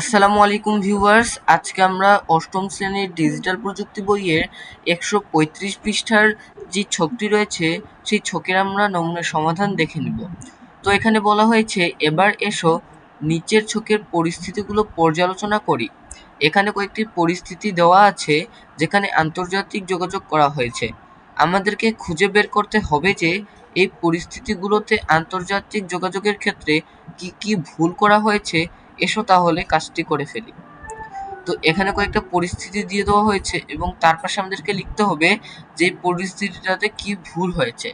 আসসালামু আলাইকুম ভিউয়ার্স। আজকে আমরা অষ্টম শ্রেণির ডিজিটাল প্রযুক্তি বইয়ের একশো পঁয়ত্রিশ পৃষ্ঠার যে ছকটি রয়েছে, সেই ছকের আমরা নমুনা সমাধান দেখে নিব। তো এখানে বলা হয়েছে, এবার এসো নিচের ছকের পরিস্থিতিগুলো পর্যালোচনা করি। এখানে কয়েকটি পরিস্থিতি দেওয়া আছে, যেখানে আন্তর্জাতিক যোগাযোগ করা হয়েছে। আমাদেরকে খুঁজে বের করতে হবে যে, এই পরিস্থিতিগুলোতে আন্তর্জাতিক যোগাযোগের ক্ষেত্রে কি কি ভুল করা হয়েছে এসো তাহলে কাজটি করে ফেলি। তো এখানে কয়েকটা পরিস্থিতি দিয়ে দেওয়া হয়েছে এবং তার পাশে আমাদেরকে লিখতে হবে যে পরিস্থিতিটাতে কি ভুল হয়েছে।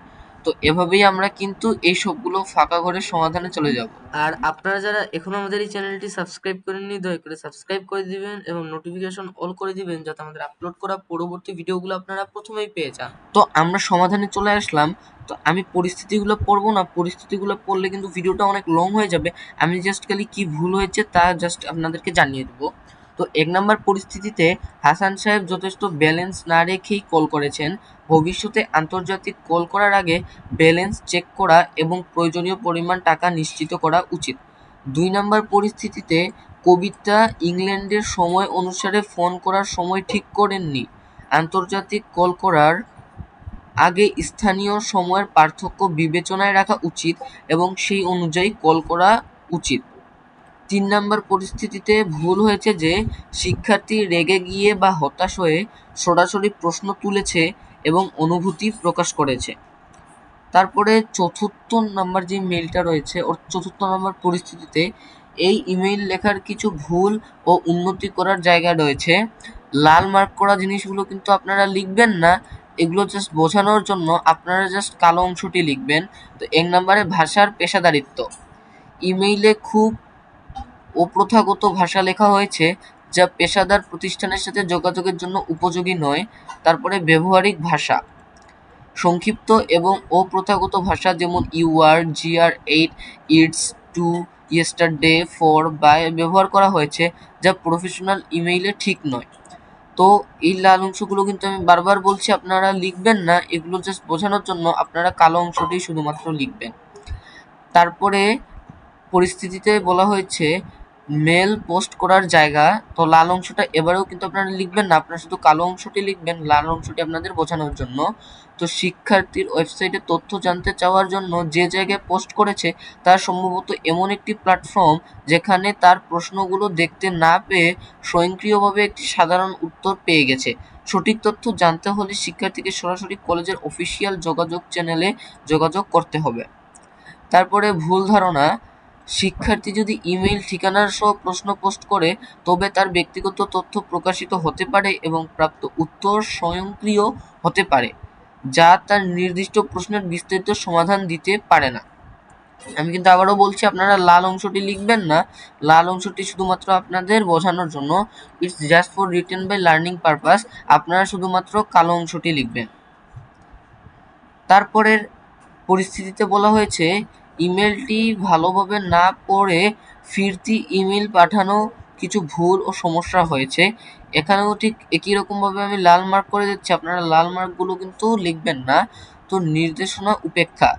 তো এভাবেই আমরা কিন্তু এই সবগুলো ফাঁকা ঘরে সমাধানে চলে যাব। আর আপনারা যারা এখনও আমাদের এই চ্যানেলটি সাবস্ক্রাইব করেননি দয়া করে সাবস্ক্রাইব করে দিবেন এবং নোটিফিকেশন অল করে দিবেন যাতে আমাদের আপলোড করা পরবর্তী ভিডিওগুলো আপনারা প্রথমেই পেয়ে যান। তো আমরা সমাধানে চলে আসলাম। তো আমি পরিস্থিতিগুলো পড়ব না, পরিস্থিতিগুলো পড়লে কিন্তু ভিডিওটা অনেক লং হয়ে যাবে। আমি জাস্ট খালি কি ভুল হয়েছে তা জাস্ট আপনাদেরকে জানিয়ে দেবো। তো এক নম্বর পরিস্থিতিতে হাসান সাহেব যথেষ্ট ব্যালেন্স না রেখেই কল করেছেন। ভবিষ্যতে আন্তর্জাতিক কল করার আগে ব্যালেন্স চেক করা এবং প্রয়োজনীয় পরিমাণ টাকা নিশ্চিত করা উচিত। দুই নম্বর পরিস্থিতিতে কবিতা ইংল্যান্ডের সময় অনুসারে ফোন করার সময় ঠিক করেননি। আন্তর্জাতিক কল করার আগে স্থানীয় সময়ের পার্থক্য বিবেচনায় রাখা উচিত এবং সেই অনুযায়ী কল করা উচিত। তিন নম্বর পরিস্থিতিতে ভুল হয়েছে যে শিক্ষার্থী রেগে গিয়ে বা হতাশ হয়ে সরাসরি প্রশ্ন তুলেছে এবং অনুভূতি প্রকাশ করেছে। তারপরে চতুর্থ নম্বর যে মেলটা রয়েছে, ওর চতুর্থ নম্বর পরিস্থিতিতে এই ইমেইল লেখার কিছু ভুল ও উন্নতি করার জায়গা রয়েছে। লাল মার্ক করা জিনিসগুলো কিন্তু আপনারা লিখবেন না এগুলো জাস্ট বোঝানোর জন্য আপনারা জাস্ট কালো অংশটি লিখবেন। তো এক নম্বরে ভাষার পেশাদারিত্ব। ইমেইলে খুব অপ্রথাগত ভাষা লেখা হয়েছে, যা পেশাদার প্রতিষ্ঠানের সাথে যোগাযোগের জন্য উপযোগী নয়, তারপরে ব্যবহারিক ভাষা। সংক্ষিপ্ত এবং অপ্রথাগত ভাষা যেমন U R G R eight its, to, yesterday, for, by ব্যবহার করা হয়েছে, যা প্রফেশনাল ইমেইলে ঠিক নয়। তো এই লাল অংশগুলো কিন্তু আমি বারবার বলছি, আপনারা লিখবেন না, এগুলো জাস্ট বোঝানোর জন্য আপনারা কালো অংশটি শুধুমাত্র লিখবেন। তারপরে পরিস্থিতিতে বলা হয়েছে মেল পোস্ট করার জায়গা, তো লাল অংশটা এবারেও কিন্তু আপনারা লিখবেন না, আপনারা শুধু কালো অংশটি লিখবেন, লাল অংশটি আপনাদের বোঝানোর জন্য। তো শিক্ষার্থীর ওয়েবসাইটে তথ্য জানতে চাওয়ার জন্য যে জায়গায় পোস্ট করেছে, তার সম্ভবত এমন একটি প্ল্যাটফর্ম যেখানে তার প্রশ্নগুলো দেখতে না পেয়ে স্বয়ংক্রিয়ভাবে একটি সাধারণ উত্তর পেয়ে গেছে। সঠিক তথ্য জানতে হলে শিক্ষার্থীকে সরাসরি কলেজের অফিসিয়াল যোগাযোগ চ্যানেলে যোগাযোগ করতে হবে। তারপরে ভুল ধারণা, শিক্ষার্থী যদি ইমেইল ঠিকানার সহ প্রশ্ন পোস্ট করে, তবে তার ব্যক্তিগত তথ্য প্রকাশিত হতে পারে এবং প্রাপ্ত উত্তর স্বয়ংক্রিয় হতে পারে। যা তার নির্দিষ্ট প্রশ্নের বিস্তারিত সমাধান দিতে পারে না। আমি কিন্তু আবারও বলছি, আপনারা লাল অংশটি লিখবেন না। লাল অংশটি শুধুমাত্র আপনাদের বোঝানোর জন্য। It's just for written by learning purpose আপনারা শুধুমাত্র কালো অংশটি লিখবেন। তারপরের পরিস্থিতিতে বলা হয়েছে, ইমেলটি ভালোভাবে না পড়ে ফিরতি ইমেল পাঠানো কিছু ভুল ও সমস্যা হয়েছে। এখানেও ঠিক একই রকমভাবে আমি লাল মার্ক করে দিচ্ছি। আপনারা লাল মার্কগুলো কিন্তু লিখবেন না। তো নির্দেশনা উপেক্ষা।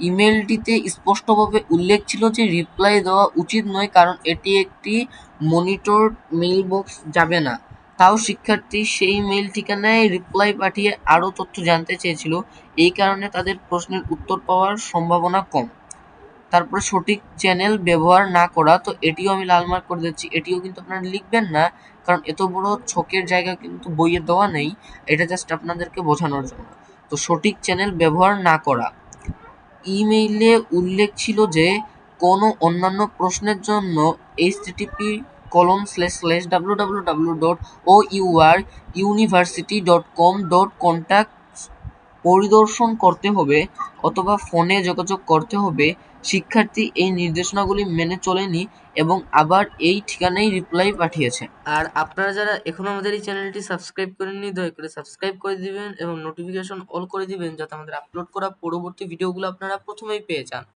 ইমেলটিতে স্পষ্টভাবে উল্লেখ ছিল যে রিপ্লাই দেওয়া উচিত নয় কারণ এটি একটি মনিটর মেইল বক্স যাবে না। তাও শিক্ষার্থী সেই মেইল ঠিকানায় রিপ্লাই পাঠিয়ে আরও তথ্য জানতে চেয়েছিল। এই কারণে তাদের প্রশ্নের উত্তর পাওয়ার সম্ভাবনা কম। তারপরে সঠিক চ্যানেল ব্যবহার না করা, তো এটিও আমি লাল মার্ক করে দিচ্ছি। এটিও কিন্তু আপনারা লিখবেন না, কারণ এত বড় ছকের জায়গা কিন্তু বইয়ে দেওয়া নেই, এটা জাস্ট আপনাদেরকে বোঝানোর জন্য। তো সঠিক চ্যানেল ব্যবহার না করা। ইমেইলে উল্লেখ ছিল যে, কোনো অন্যান্য প্রশ্নের জন্য HTTP colon slash slash W W W dot O U R university dot com dot contact পরিদর্শন করতে হবে অথবা ফোনে যোগাযোগ করতে হবে, শিক্ষার্থী এই নির্দেশনাগুলি মেনে চলেনি এবং আবার এই ঠিকানায় রিপ্লাই পাঠিয়েছে। আর আপনারা যারা এখনও আমাদের এই চ্যানেলটি সাবস্ক্রাইব করেননি, দয়া করে সাবস্ক্রাইব করে দিবেন এবং নোটিফিকেশন অল করে দিবেন যাতে আমাদের আপলোড করা পরবর্তী ভিডিওগুলো আপনারা প্রথমেই পেয়ে যান।